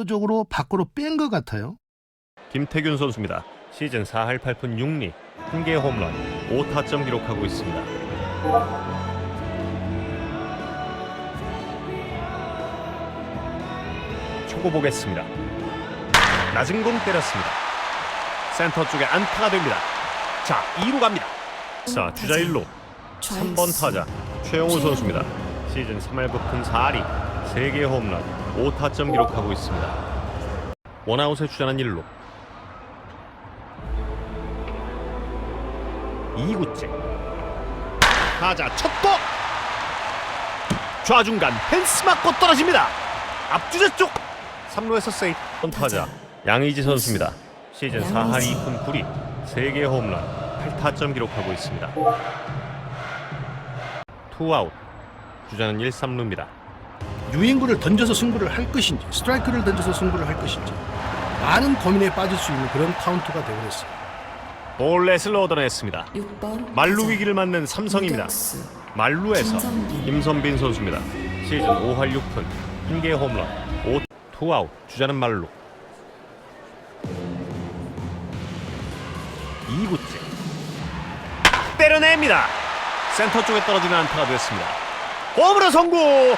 의도적으로 밖으로 뺀 것 같아요. 김태균 선수입니다. 시즌 4할 8푼 6리, 1개 홈런, 5타점 기록하고 있습니다. 초고 보겠습니다. 낮은 공 때렸습니다. 센터 쪽에 안타가 됩니다. 자, 2루 갑니다. 자, 주자 1루. 3번 타자 최영우 선수입니다. 시즌 3할 9푼 4리, 3개 홈런, 5타점 기록하고 있습니다. 원아웃에 주자는 1루. 2구째. 타자 첫도 좌중간 펜스 맞고 떨어집니다. 앞주자 쪽! 3루에서 세이프. 타자 양의지 선수입니다. 시즌 4할 2푼 9리 3개 홈런 8타점 기록하고 있습니다. 투아웃. 주자는 1, 3루입니다 유인구를 던져서 승부를 할 것인지 스트라이크를 던져서 승부를 할 것인지 많은 고민에 빠질 수 있는 그런 카운트가 되어버렸어요. 볼넷을 얻어냈습니다 6번 말루 위기를 맞는 삼성입니다 말루에서 김선빈 선수입니다. 시즌 5할 6푼 1개 홈런 5 투아웃 주자는 말루 2구째 때려냅니다. 센터 쪽에 떨어지는 안타가 됐습니다. 홈으로 성공